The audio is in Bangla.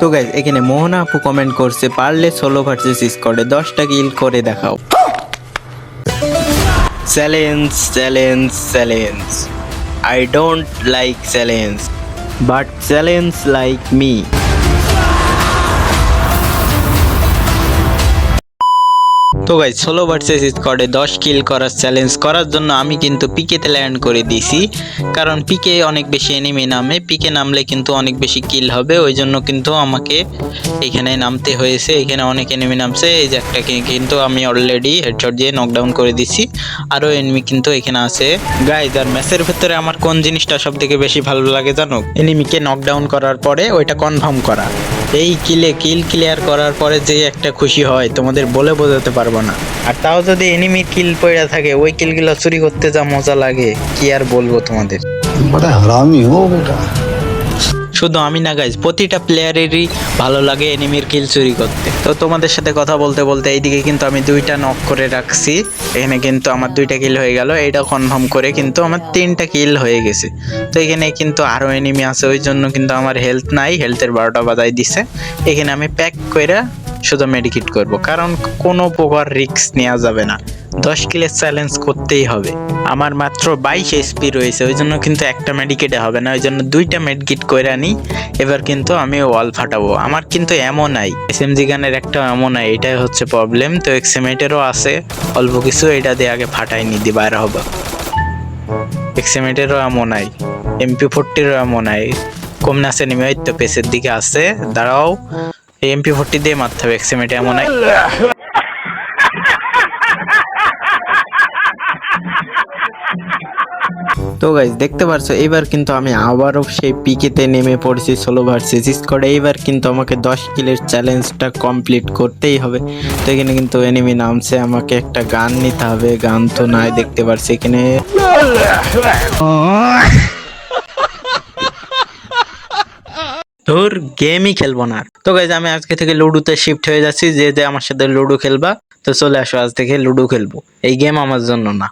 তো গাইজ এখানে মোহনা আপু কমেন্ট করছে, পারলে সোলো ভার্সেস স্কোয়াডে দশটা কিল করে দেখাও। Challenge challenge challenge I don't like challenge but challenge like me তো গাই ষোলো ভার্সেস স্কোয়াডে দশ কিল করার চ্যালেঞ্জ করার জন্য আমি কিন্তু পিকেতে ল্যান্ড করে দিছি কারণ পিকে অনেক বেশি এনিমি নামে পিকে নামলে কিন্তু অনেক বেশি কিল হবে, ওই জন্য কিন্তু আমাকে এখানে নামতে হয়েছে, এখানে অনেক এনিমি নামছে, এই যে কিন্তু আমি অলরেডি হেডশট দিয়ে নকডাউন করে দিছি আরও এনিমি কিন্তু এখানে আছে। গাইজ আর ম্যাচের ভেতরে আমার কোন জিনিসটা সব থেকে বেশি ভালো লাগে জানো? এনিমিকে নকডাউন করার পরে ওইটা কনফার্ম করা। এই কিলে কিল ক্লিয়ার করার পরে যে একটা খুশি হয় তোমাদের বলে বোঝাতে পারব না। আর তাও যদি এনিমি কিল পড়ে থাকে ওই কিলগুলো চুরি করতে যা মজা লাগে কি আর বলব তোমাদের? বড় হারামি হো বেটা শুধু আমি না গাইজ প্রতিটা প্লেয়ারেরই ভালো লাগে এনিমির কিল চুরি করতে। তো তোমাদের সাথে কথা বলতে বলতে এইদিকে কিন্তু আমি দুইটা নক করে রাখছি। এখানে কিন্তু আমার দুইটা কিল হয়ে গেল, এইটা কনফার্ম করে কিন্তু আমার তিনটা কিল হয়ে গেছে। তো এখানে কিন্তু আরও এনিমি আছে, ওই জন্য কিন্তু আমার হেলথ নাই হেলথের বারোটা বাজাই দিছে। এখানে আমি প্যাক করে শুধু মেডিকেট করব, কারণ কোনো প্রকার রিস্ক নেওয়া যাবে না। দশ কিলের চ্যালেঞ্জ করতেই হবে। আমার মাত্র বাইশ এসপি রয়েছে, ওই জন্য কিন্তু একটা মেডিকেটে হবে না, ওই জন্য দুইটা মেডিকেট করে আনি এবার কিন্তু আমি ওয়াল ফাটাবো। আমার কিন্তু এমন নাই এসএমজি গানের একটা এমন নাই, এটাই হচ্ছে প্রবলেম তো এক্সএমেটেরও আছে, অল্প কিছু এটা দিয়ে আগে ফাটাই নি, দি বাইরে হবে। এক্সএমেটেরও এমন নাই এমপি ফোরটিরও এমন নাই কম নাচে নেমে ওই তো পেসের দিকে আছে, দাঁড়াও। এমপি ফোরটি দিয়ে মারতে হবে এক্সএমেটে এমন নাই। তো গাইজ দেখতে পারছ এবার কিন্তু আমি আবারও সেই পিকেতে নেমে পড়ছি ষোলো ভার্সেস স্কোয়াডে এইবার কিন্তু আমাকে দশ কিলের চ্যালেঞ্জটা কমপ্লিট করতেই হবে। তো এখানে কিন্তু এনিমি নামছে, আমাকে একটা গান নিতে হবে। গান তো নাই, দেখতে পারছি এখানে। তোর গেমই খেলব না। তো গাইজ আমি আজকে থেকে লুডোতে শিফট হয়ে যাচ্ছি, যে যে আমার সাথে লুডো খেলবা, তো চলে আসো আজ থেকে লুডো খেলব। এই গেম আমার জন্য না।